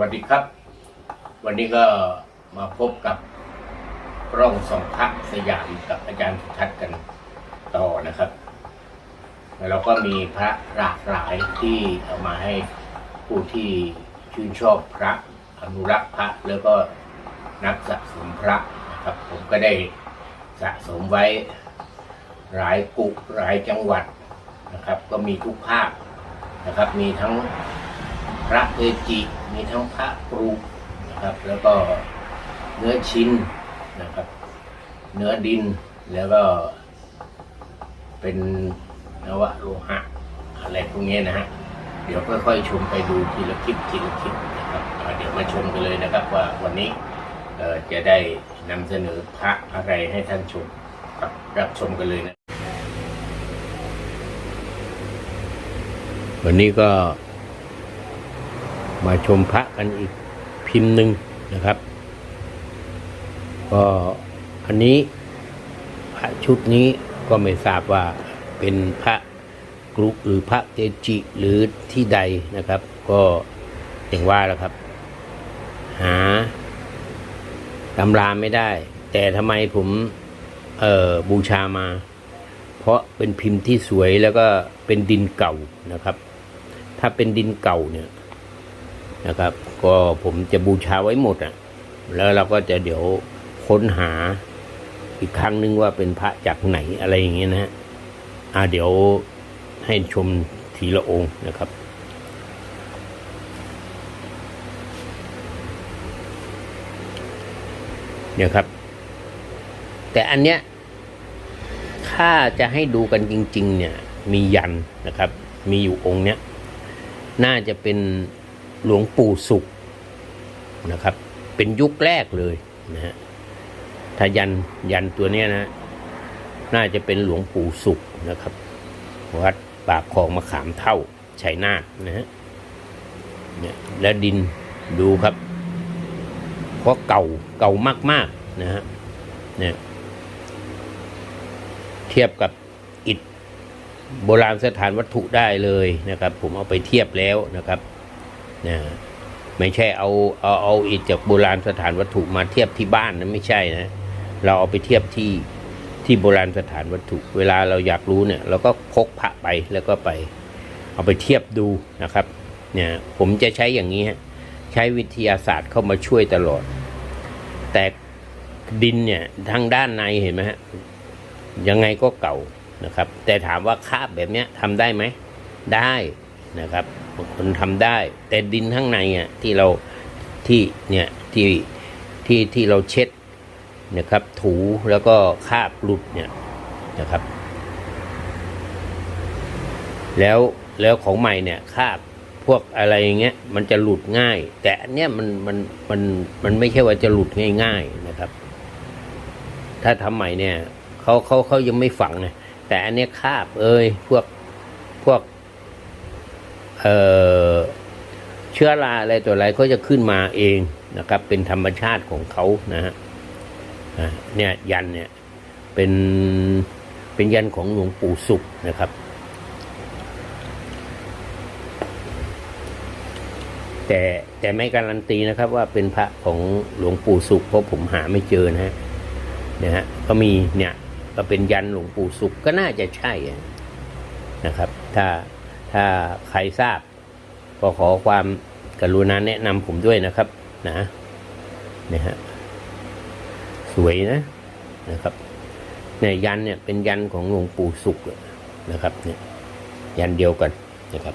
วัสดีครับ วันนี้ก็มาพบกับร่องสองพระสยามกับอาจารย์สุทัศน์กันต่อนะครับ แล้วเราก็มีพระหลากหลายที่เอามาให้ผู้ที่ชื่นชอบพระอนุรักษ์พระแล้วก็นักสะสมพระนะครับ ผมก็ได้สะสมไว้หลายกุหลายจังหวัดนะครับ ก็มีทุกภาคนะครับ มีทั้ง พระเกจิมีทั้งพระครูนะครับ แล้วก็เนื้อชิ้นนะครับ เนื้อดินแล้วก็เป็นนวโลหะอะไรพวกนี้นะฮะเดี๋ยวค่อยๆชมไปดูทีละคลิปทีละคลิปนะครับเดี๋ยวมาชมกันเลยนะครับว่าวันนี้จะได้นำเสนอพระอะไรให้ท่านชมรรับชมกันเลยนะ วันนี้ก็ มาชมพระกันอีกพิมพ์หนึ่งนะครับ ก็อันนี้พระชุดนี้ก็ไม่ทราบว่าเป็นพระกรุหรือพระเกจิหรือที่ใดนะครับ ก็อย่างว่าแล้วครับ หาตำราไม่ได้ แต่ทำไมผมเออบูชามา เพราะเป็นพิมพ์ที่สวยแล้วก็เป็นดินเก่านะครับ ถ้าเป็นดินเก่าเนี่ย นะครับ ก็ผมจะบูชาไว้หมดอะ แล้วเราก็จะเดี๋ยวค้นหาอีกครั้งนึงว่าเป็นพระจากไหนอะไรอย่างเงี้ยนะฮะอ่าเดี๋ยวให้ชมทีละองค์นะครับเนี่ยครับ แต่อันเนี้ยถ้าจะให้ดูกันจริง ๆ เนี่ย มียันนะครับ มีอยู่องค์เนี้ย น่าจะเป็น หลวงปู่สุขนะครับ เป็นยุคแรกเลยนะฮะถ้ายันยันตัวเนี้ยนะน่าจะเป็นหลวงปู่สุขนะครับ วัดปากคลองมะขามเท่าชัยนาทนะฮะเนี่ยและดินดูครับเพราะเก่าเก่ามากๆนะฮะเนี่ยเทียบกับอิฐโบราณสถานวัตถุได้เลยนะครับ ผมเอาไปเทียบแล้วนะครับ นะไม่ใช่เอาเอาเอาอิฐจากโบราณสถานวัตถุมาเทียบที่บ้านนะไม่ใช่นะเราเอาไปเทียบที่ที่โบราณสถานวัตถุ เวลาเราอยากรู้เนี่ย เราก็พกพระไปแล้วก็ไป เอาไปเทียบดูนะครับเนี่ยผมจะใช้อย่างนี้ฮะใช้วิทยาศาสตร์เข้ามาช่วยตลอด แต่ดินเนี่ยทางด้านในเห็นไหมฮะยังไงก็เก่านะครับ แต่ถามว่าคาบแบบเนี้ยทำได้ไหมได้ นะครับบางคนทำได้ แต่ดินข้างในอะที่เราที่เนี่ยที่ที่ที่เราเช็ดนะครับ ถูแล้วก็คาบหลุดเนี่ยนะครับ แล้วแล้วของใหม่เนี่ยคาบพวกอะไรอย่างเงี้ยมันจะหลุดง่าย แต่อันเนี้ยมันมันมันมันไม่ใช่ว่าจะหลุดง่าย ๆนะครับ ถ้าทำใหม่เนี่ยเขาเขาเขายังไม่ฝังไงแต่อันเนี้ยคาบเอ้ยพวกพวก เเชื้อราอะไรตัวอะไรก็จะขึ้นมาเองนะครับ เป็นธรรมชาติของเขานะฮะเนี่ยยันเนี่ยเป็นเป็นยันของหลวงปู่สุขนะครับ แต่แต่ไม่การันตีนะครับ ว่าเป็นพระของหลวงปู่สุขเพราะผมหาไม่เจอนะฮะเนี่ยฮะก็มีเนี่ยก็เป็นยันหลวงปู่สุขก็น่าจะใช่นะครับ ถ้า ถ้าใครทราบ ก็ขอความกรุณาแนะนำผมด้วยนะครับ นะเนี่ยฮะสวยนะนะครับเนี่ยยันเนี่ยเป็นยันของหลวงปู่สุขนะครับ เนี่ย ยันเดียวกันนะครับ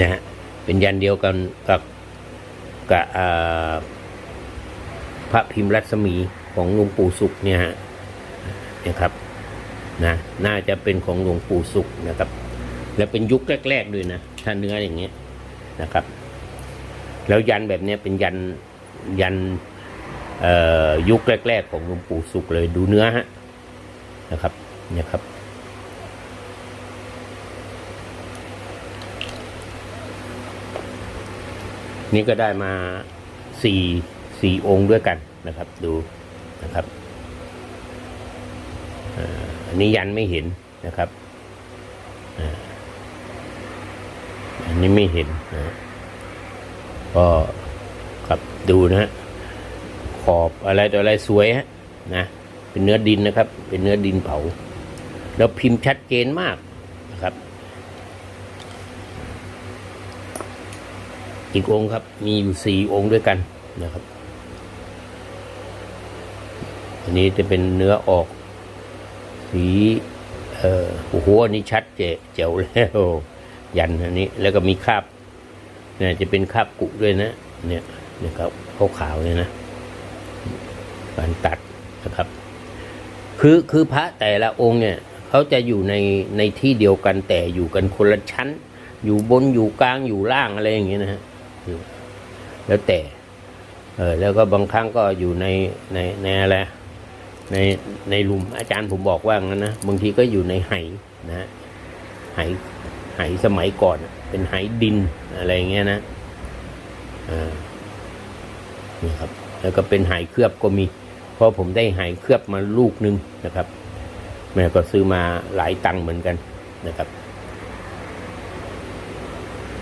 นะฮะเป็นยันเดียวกันกับกับพระพิมพ์รัศมี ของหลวงปู่สุขเนี่ยนะครับนะน่าจะเป็นของหลวงปู่สุขนะครับ แล้วเป็นยุคแรกๆด้วยนะถ้าเนื้ออย่างเงี้ยนะครับ แล้วยันแบบเนี้ยเป็นยันยันยุคแรกๆของหลวงปู่สุขเลยดูเนื้อฮะนะครับเนี่ยครับนี่ก็ได้มาสี่สี่องค์ด้วยกันนะครับ ดู นะครับอันนี้ยันไม่เห็นนะครับอันนี้ไม่เห็นนะก็ครับดูนะฮะขอบอะไรตัวอะไรสวยฮะนะเป็นเนื้อดินนะครับ เป็นเนื้อดินเผา แล้วพิมพ์ชัดเจนมากนะครับ อีกองค์ครับ มีอยู่สี่องค์ด้วยกันนะครับ อันนี้จะเป็นเนื้อออก สีเอ่อโอ้โหอันนี้ชัดเจเจ๋วแล้ว ยันอันนี้ แล้วก็มีคราบเนี่ยจะเป็นคราบกุด้วยนะ เนี่ยนะครับขาวๆเนี่ยนะการตัดนะครับ คือคือพระแต่ละองค์เนี่ยเขาจะอยู่ในในที่เดียวกันแต่อยู่กันคนละชั้น อยู่บนอยู่กลางอยู่ล่างอะไรอย่างเงี้ยนะฮะอยู่แล้วแต่เออแล้วก็บางครั้งก็อยู่ในในในอะไร ในในหลุมอาจารย์ผมบอกว่างั้นนะบางทีก็อยู่ในไหนะฮะไหไหสมัยก่อนเป็นไหดินอะไรเงี้ยนะอ่านี่ครับ แล้วก็เป็นไหเคลือบก็มี เพราะผมได้ไหเคลือบมาลูกหนึงนะครับ แม่ก็ซื้อมาหลายตังค์เหมือนกันนะครับ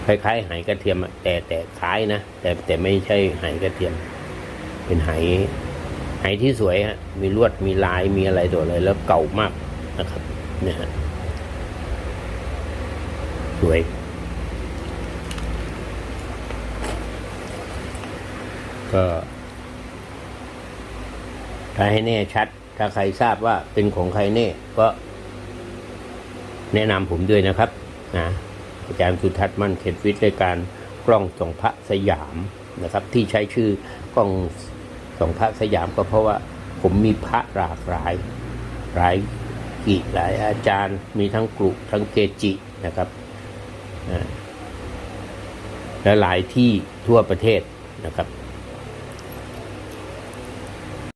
คล้ายๆไหกระเทียมแต่แต่คล้ายนะแต่แต่ไม่ใช่ไหกระเทียม เป็นไห ไหที่สวยฮะมีลวดมีลายมีอะไรตัวอะไรแล้วเก่ามากนะครับเนี่ยฮะสวย ก็ ถ้าให้แน่ชัด ถ้าใครทราบว่าเป็นของใครแน่ก็ แนะนำผมด้วยนะครับนะอาจารย์สุทัศน์มั่นเขตวิทย์ในการกล้องส่องพระสยามนะครับ ที่ใช้ชื่อกล้อง สองพระสยามก็เพราะว่าผมมีพระหลากหลายหลายกิหลายอาจารย์ มีทั้งกรุทั้งเกจินะครับและหลายที่ทั่วประเทศนะครับ